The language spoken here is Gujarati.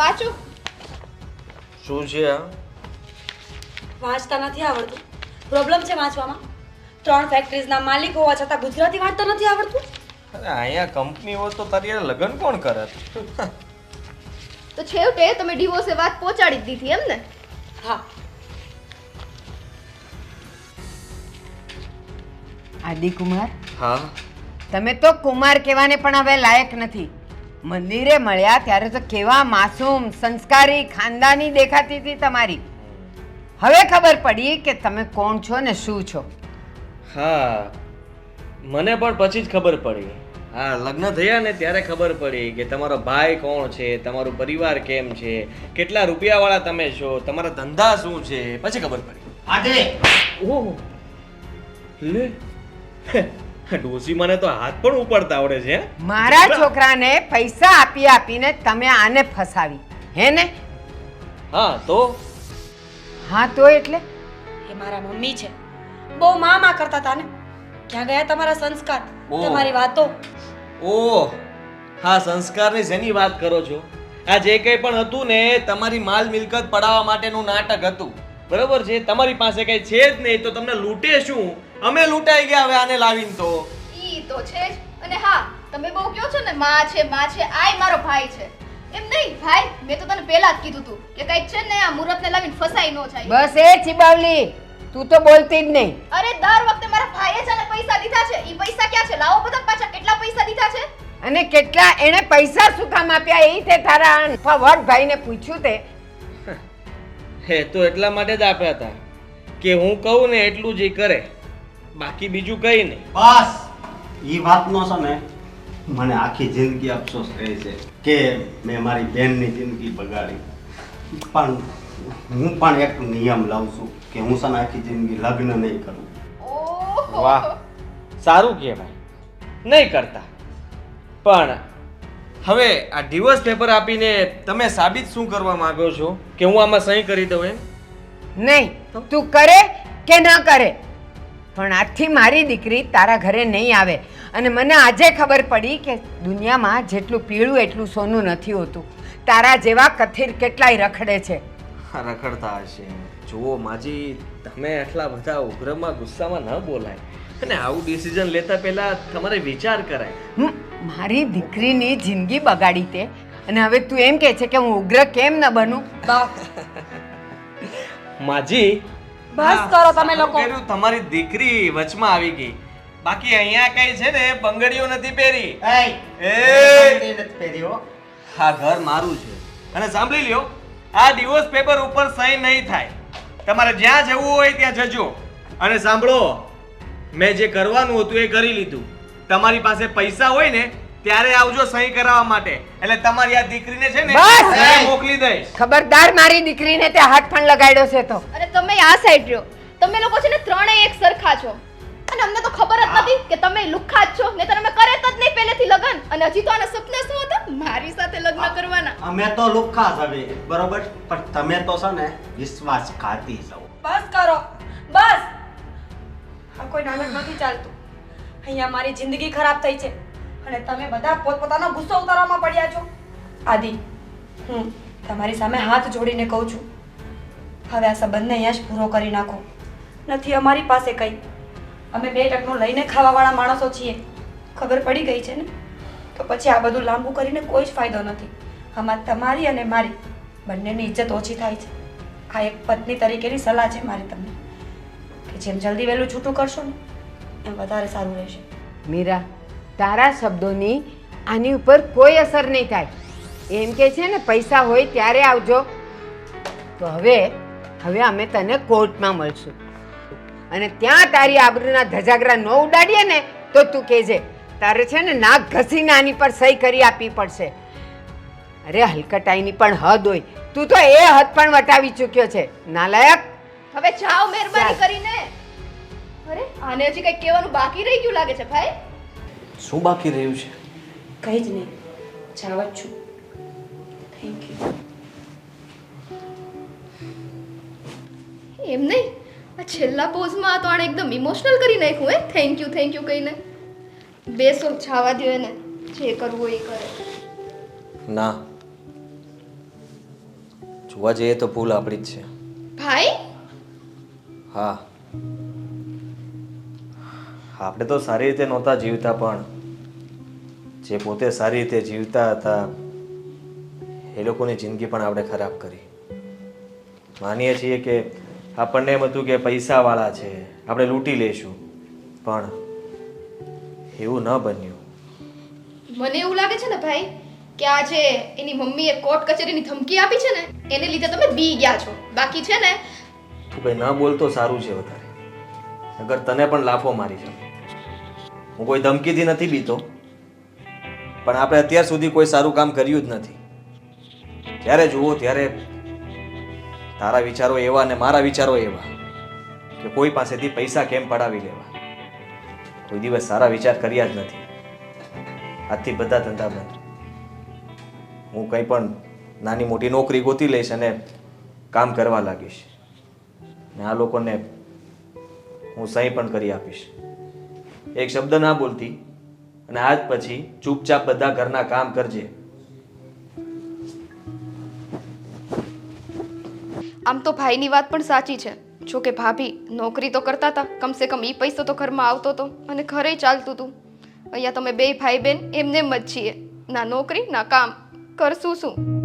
વાંચું. શું છે આ વાંચતા નથી આવડતું. પ્રોબ્લેમ છે વાંચવામાં. ત્રણ ફેક્ટરીઝના માલિક હોવા છતાં ગુજરાતી વાંચતા નથી આવડતું. અરે અહીંયા કંપની હોત તો તારી લગ્ન કોણ કરે? તો છેવટે તમે ડિવોર્સે વાત પહોંચાડી દીધી એમ ને? હા. આદિકુમાર હા? તમે તો કુમાર કહેવાને પણ હવે લાયક નથી. મંદિરે મળ્યા ત્યારે તો કેવા માસૂમ સંસ્કારી ખાનદાની દેખાતી હતી તમારી. હવે ખબર પડી કે તમે કોણ છો ને શું છો? હા મને પણ પછી જ ખબર પડી. હા લગ્ન થયા ને ત્યારે ખબર પડી કે તમારો ભાઈ કોણ છે તમારું પરિવાર કેમ છે કેટલા રૂપિયાવાળા તમે છો તમારા ધંધા શું છે પછી ખબર પડી. આજે ઓહો. લે. ડોસી મને તો હાથ પણ ઉપાડતા આવડે છે મારા છોકરાને પૈસા આપી આપીને તમે આને ફસાવી. હે ને? હા તો? હા તો એટલે? એ મારા મમ્મી છે. બહુ મા મા કરતા હતા ને. ક્યાં ગયા તમારા સંસ્કાર. તમારી વાતો. ઓહ. હા સંસ્કારની જેની વાત કરો છો. આ જે કંઈ પણ હતું ને તમારી માલ મિલકત પડાવવા માટેનું નાટક હતું. બરોબર છે? તમારી પાસે કઈ છે જ નહીં તો તમને લૂંટે શું અમે લૂંટાઈ ગયા હવે આને લાવીને તો. ઈ તો છે જ. અને હા તમે બહુ કહો છો ને માં છે માં છે આય મારો ભાઈ છે. એમ નહીં ભાઈ મેં તો તને પહેલા જ કીધું તું કે કંઈક છે ને આ મુરતને લાવીને ફસાઈ ન જાય. બસ એ ચીબાવલી. તું તો બોલતી જ નહીં. અરે દર વખતે મારા ભાઈએ છે ને પૈસા દીધા છે. ઈ પૈસા ક્યાં છે? લાવો બધા પાછા કેટલા પૈસા દીધા છે? અને કેટલા? એણે પૈસા શું કામ આપ્યા? એ તે તારા વટ ભાઈને પૂછ્યું તે. હે તો એટલા માટે જ આપ્યા હતા કે હું કહું ને એટલું જ કરે. બાકી બીજું કંઈ નહીં. બસ. ઈ વાતનો છે ને મને આખી જિંદગી અફસોસ રહે છે કે મેં મારી બહેનની જિંદગી બગાડી. પણ હું પણ એક નિયમ લાવું છું કે હું છે આખી જિંદગી લગ્ન નહીં કરું. ઓહો. વાહ. સારું કહેવાય. નહીં કરતા. પણ હવે આ ડિવોર્સ પેપર આપીને તમે સાબિત શું કરવા માંગો છો? કે હું આમાં સહી કરી દઉં એમ? નહીં. તું કરે કે ન કરે? પણ આજથી મારી દીકરી તારા ઘરે નહીં આવે. અને મને આજે ખબર પડી કે દુનિયામાં જેટલું પીળું એટલું સોનું નથી હોતું. તારા જેવા કથિર કેટલાય રખડે છે. રખડતા હશે. જુઓ માજી તમે એટલા બધા ઉગ્રમાં ગુસ્સામાં ન બોલાય. અને આવું ડિસિઝન લેતા પહેલા તમારે વિચાર કરાય. મારી દીકરીની જિંદગી બગાડી તે. અને હવે તું એમ કહે છે કે હું ઉગ્ર કેમ ન બનું? માજી બસ કરો તમે લોકો. કર્યું, તમારી દીકરી વચમાં આવી ગઈ. બાકી અહીંયા કઈ છે ને બંગડીઓ નથી પહેરી. એ! પહેર્યો હા. ઘર મારું છે. અને સાંભળી લ્યો આ ડિવોર્સ પેપર ઉપર સહી નહીં થાય. તમારે જ્યાં જવું હોય ત્યાં જજો. અને સાંભળો મેં જે કરવાનું હતું એ કરી લીધું. તમારી પાસે પૈસા હોય ને ત્યારે આવજો સહી કરાવવા માટે. એટલે તમારી આ દીકરીને છે ને બસ! મોકલી દઈશ. ખબરદાર મારી દીકરીને તે હાથ પણ લગાડ્યો છે તો. અને તમે આ સાઈડ રહ્યો. તમે લોકો છે ને ત્રણેય એક સરખા છો. અને અમને તો ખબર જ નથી કે તમે લુખ્ખા જ છો. ને તમે કરે જ નહીં પહેલેથી લગન. અને હજી તો આના સપના શું હતા? મારી સાથે લગ્ન કરવાના. અમે તો લુખ્ખા જ હવે બરોબર? પણ તમે તો છે ને વિશ્વાસઘાતી છો બસ કરો. બસ. આ કોઈ નાટક નથી ચાલતું. અહીંયા મારી જિંદગી ખરાબ થઈ છે. અને તમે બધા પોતપોતાનો ગુસ્સો ઉતારવામાં પડ્યા છો. આદિ, હું તમારી સામે હાથ જોડીને કહું છું. હવે આ સંબંધને અહીંયા જ પૂરો કરી નાખો. નથી અમારી પાસે કંઈ. અમે બે ટકનું લઈને ખાવાવાળા માણસો છીએ. ખબર પડી ગઈ છે ને? તો પછી આ બધું લાંબુ કરીને કોઈ જ ફાયદો નથી. આમાં તમારી અને મારી બંનેની ઇજ્જત ઓછી થાય છે. આ એક પત્ની તરીકેની સલાહ છે મારી તમને. કે જેમ જલ્દી વહેલું છૂટું કરશો ને, એમ વધારે સારું રહેશે. મીરા તારા શબ્દોની આની ઉપર કોઈ અસર નહીં થાય. એમ કે છે ને પૈસા હોય ત્યારે આવજો. તો હવે હવે અમે તને કોર્ટમાં મળશું. અને ત્યાં તારી આબરૂના ધજાગરા ન ઉડાડીએ ને તો તું કહેજે તારે છે ને નાક ઘસીને આની પર સહી કરી આપવી પડશે. અરે હલકટાઈની પણ હદ હોય. તું તો એ હદ પણ વટાવી ચૂક્યો છે. નાલાયક. હવે જાઓ મહેરબાની કરીને. અરે આને હજી કઈ કહેવાનું બાકી રહી ગયું લાગે છે ભાઈ? શું બાકી રહ્યું છે? કંઈ જ નહીં. જાવ જ છું. થેન્ક યુ એમ નહીં? આ છેલ્લા પોઝમાં તો આણે એકદમ ઇમોશનલ કરી નાખ્યું હે? થેન્ક યુ થેન્ક યુ કહીને. બેસો છાવા દો એને. જે કરવું હોય એ કરે. ના. જોવા જઈએ તો ભૂલ આપણી જ છે. ભાઈ? હા. આપણે તો સારી રીતે નહોતા જીવતા પણ. જે પોતે સારી રીતે જીવતા હતા એ લોકોની જિંદગી પણ આપણે ખરાબ કરી. માનીએ છીએ કે આપણને એમ હતું કે પૈસાવાળા છે આપણે લૂંટી લઈશું. પણ એવું ન બન્યું. મને એવું લાગે છે ને ભાઈ કે આ જે એની મમ્મીએ કોર્ટ કચેરીની ધમકી આપી છે ને એને લીધે તમે બી ગયા છો. બાકી છે ને? તું ભાઈ ન બોલતો સારું છે વધારે. અગર તને પણ લાફો મારી છે હું કોઈ ધમકીથી નથી બીતો. પણ આપણે અત્યાર સુધી કોઈ સારું કામ કર્યું જ નથી. જ્યારે જુઓ ત્યારે તારા વિચારો એવા અને મારા વિચારો એવા કે કોઈ પાસેથી પૈસા કેમ પડાવી લેવા. કોઈ દિવસ સારા વિચાર કર્યા જ નથી. આજથી બધા ધંધા બંધ. હું કંઈ પણ નાની મોટી નોકરી ગોતી લઈશ અને કામ કરવા લાગીશ. ને આ લોકોને હું સહી પણ કરી આપીશ. એક શબ્દ ના બોલતી અને આજ પછી ચૂપચાપ બધા ઘરના કામ કરજે. આમ તો ભાઈની વાત પણ સાચી છે. જો કે ભાભી નોકરી તો કરતા હતા, કમસે કમ એ પૈસો તો ઘરમાં આવતો હતો અને ઘરે ચાલતું હતું અહીંયા તમે બે ભાઈ બહેન એમને જ છીએ. ના નોકરી, ના કામ. કરશું શું?